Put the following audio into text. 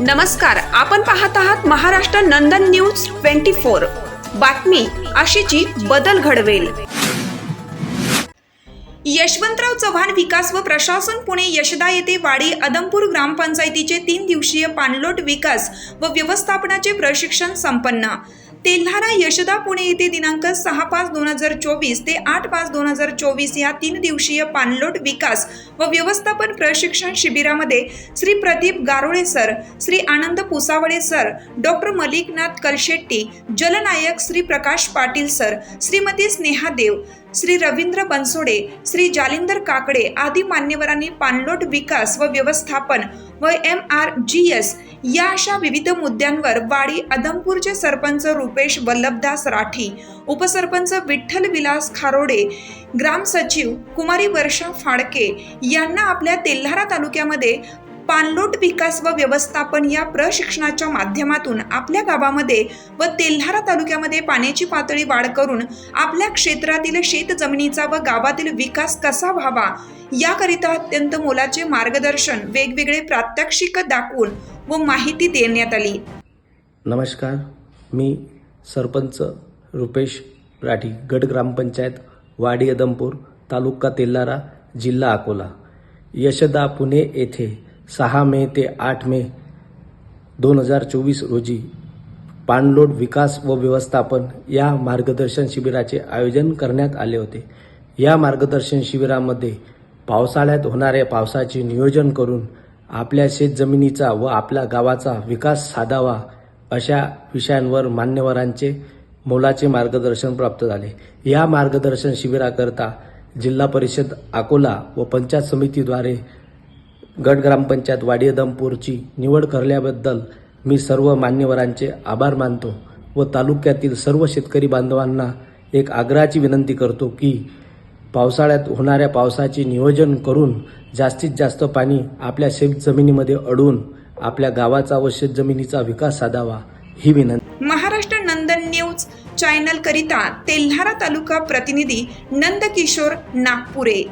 नमस्कार आपण पाहत आहात Maharashtra Nandan news twenty four. बातमी अशीची बदल घडवेल. यशवंतराव चव्हाण विकास व प्रशासन पुणे यशदा येथे वाडी अदमपूर ग्रामपंचायतीचे तीन दिवसीय पाणलोट विकास व व्यवस्थापनाचे प्रशिक्षण संपन्न. तेल्हारा यशदा पुणे येथे दिनांक सहा पाच दोन हजार चोवीस ते आठ पाच दोन हजार चोवीस या तीन दिवसीय पाणलोट विकास व व्यवस्थापन प्रशिक्षण शिबिरामध्ये Shri Pradeep Garole sir Shri Anand Pusavale sir doctor Mallikanath Kalshetti जलनायक Shri Prakash Patil sir Shrimati Sneha देव श्री रवींद्र बनसोडे श्री जालिंदर काकडे आदी मान्यवरांनी पाणलोट विकास व व्यवस्थापन व एम आर जी एस या अशा विविध मुद्द्यांवर वाडी अदमपूरचे सरपंच रुपेश वल्लभदास राठी उपसरपंच विठ्ठल विलास खारोडे ग्रामसचिव कुमारी वर्षा फाडके यांना आपल्या तेल्हारा तालुक्यामध्ये पाणलोट विकास व व्यवस्थापन या प्रशिक्षणाच्या माध्यमातून आपल्या गावामध्ये व तेल्हारा तालुक्यामध्ये पाण्याची पातळी वाढ करून आपल्या क्षेत्रातील शेतजमिनीचा व गावातील विकास कसा व्हावा याकरिता अत्यंत मोलाचे मार्गदर्शन वेगवेगळे प्रात्यक्षिक दाखवून व माहिती देण्यात आली. नमस्कार मी सरपंच रुपेश राठी गट ग्रामपंचायत वाडी अदमपूर तालुका तेल्लारा जिल्हा अकोला यशदा पुणे येथे सहा मे ते आठ मे दोन हजार चोवीस रोजी पाणलोट विकास व व्यवस्थापन या मार्गदर्शन शिबिराचे आयोजन करण्यात आले होते. या मार्गदर्शन शिबिरामध्ये पावसाळ्यात होणाऱ्या पावसाचे नियोजन करून आपल्या शेतजमिनीचा व आपल्या गावाचा विकास साधावा अशा विषयांवर मान्यवरांचे मोलाचे मार्गदर्शन प्राप्त झाले. या मार्गदर्शन शिबिराकरता जिल्हा परिषद अकोला व पंचायत समितीद्वारे गट ग्रामपंचायत वाडियदमपूरची निवड करल्याबद्दल मी सर्व मान्यवरांचे आभार मानतो व तालुक्यातील सर्व शेतकरी बांधवांना एक आग्रहाची विनंती करतो की पावसाळ्यात होणाऱ्या पावसाचे नियोजन करून जास्तीत जास्त पाणी आपल्या शेतजमिनीमध्ये अडवून आपल्या गावाचा व शेतजमिनीचा विकास साधावा ही विनंती. महाराष्ट्र नंदन न्यूज चॅनल करिता तेल्हारा तालुका प्रतिनिधी नंदकिशोर नागपुरे.